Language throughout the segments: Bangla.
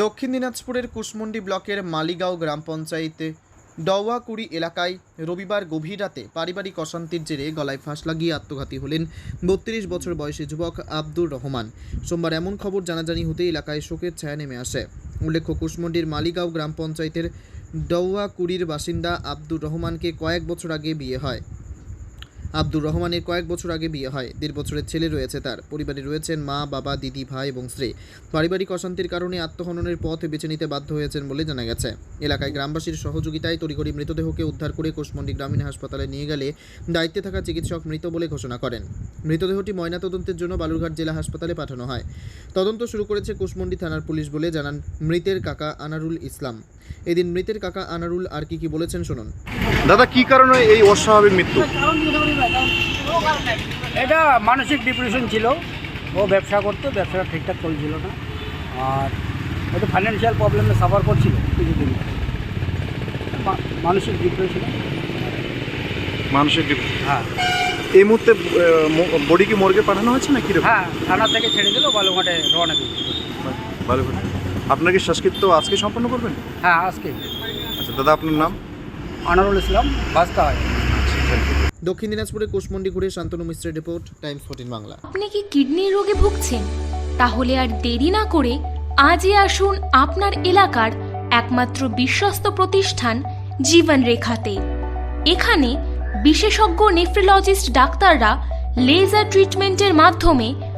দক্ষিণ দিনাজপুরের কুশমন্ডি ব্লকের মালিগাঁও গ্রাম পঞ্চায়েতে ডওয়াকুড়ি এলাকায় রবিবার গভীর রাতে পারিবারিক অশান্তির জেরে গলায় ফাঁস লাগিয়ে আত্মঘাতী হলেন বত্রিশ বছর বয়সী যুবক আব্দুর রহমান। সোমবার এমন খবর জানাজানি হতে এলাকায় শোকের ছায়া নেমে আসে। উল্লেখ্য, কুশমন্ডির মালিগাঁও গ্রাম পঞ্চায়েতের ডওয়াকুড়ির বাসিন্দা আব্দুর রহমানকে কয়েক বছর আগে বিয়ে হয়। আব্দুর রহমানের কয়েক বছর আগে বিয়ে হয়। দেড় বছরের ছেলে রয়েছে তার। পরিবারে রয়েছেন মা, বাবা, দিদি, ভাই এবং স্ত্রী। পারিবারিক অশান্তির কারণে আত্মহননের পথ বেছে নিতে বাধ্য হয়েছেন বলে জানা গেছে। এলাকায় গ্রামবাসীর সহযোগিতায় তড়িঘড়ি মৃতদেহকে উদ্ধার করে কোষমন্ডি গ্রামীণ হাসপাতালে নিয়ে গেলে দায়িত্বে থাকা চিকিৎসক মৃত বলে ঘোষণা করেন। মৃতদেহটি ময়নাতদন্তের জন্য বালুরঘাট জেলা হাসপাতালে পাঠানো হয়। তদন্ত শুরু করেছে কুশমন্ডি থানার পুলিশ বলে জানান মৃতের কাকা আনারুল ইসলাম। এদিন মৃতের কাকা আনারুল আর কি কি বলেছেন শুনুন। দাদা কি কারণে এই অস্বাভাবিক মৃত্যু? এটা মানসিক ডিপ্রেশন ছিল। ও ব্যবসা করতো ব্যবসাটা ঠিকঠাক চলছিল না। আর একটু ফাইন্যান্সিয়াল প্রবলেমে সাফার করছিল কিছুদিন মানসিক ডিপ্রেশন মানসিক হ্যাঁ। এই মুহূর্তে বডি কি মর্গে পাঠানো হয়েছে না কীরকম হ্যাঁ থানা থেকে ছেড়ে দিল বালুঘাটে রওনা দিয়েছিল ভালো করে আপনার কি শ্বাসকৃত্য আজকে সম্পন্ন করবেন? হ্যাঁ আজকে। আচ্ছা দাদা আপনার নাম? আনারুল ইসলাম বাস্তা হয় দক্ষিণ দিনাজপুরে কুশমন্ডি ঘুরে শান্তনু মিশ্রের রিপোর্ট টাইমস ফোর্টিন বাংলা। আপনি কি কিডনির রোগে ভুগছেন? তাহলে আর দেরি না করে আজই আসুন আপনার এলাকার একমাত্র বিশ্বস্ত প্রতিষ্ঠান জীবন রেখাতে এখানে বিশেষজ্ঞ নেফ্রোলজিস্ট ডাক্তাররা লেজার ট্রিটমেন্টের মাধ্যমে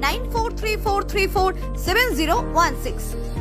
9434347016.